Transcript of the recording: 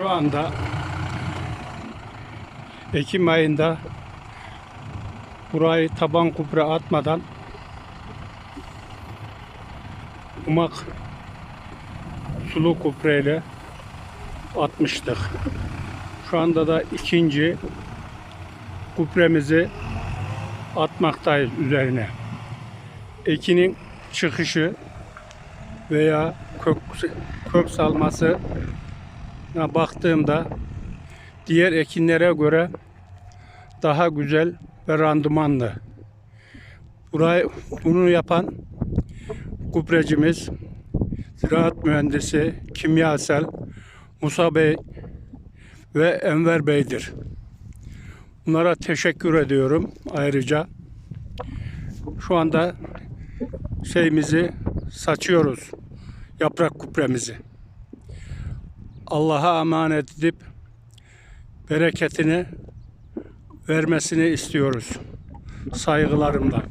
Şu anda Ekim ayında burayı taban kupre atmadan umak sulu kupreyle atmıştık. Şu anda da ikinci kupremizi atmaktayız üzerine. Ekinin çıkışı veya kök, kök salması baktığımda diğer ekinlere göre daha güzel ve randımanlı. Burayı bunu yapan kuprecimiz ziraat mühendisi kimyasal Musa Bey ve Enver Bey'dir. Bunlara teşekkür ediyorum ayrıca. Şu anda şeyimizi saçıyoruz. Yaprak kupremizi. Allah'a emanet edip bereketini vermesini istiyoruz. Saygılarımla.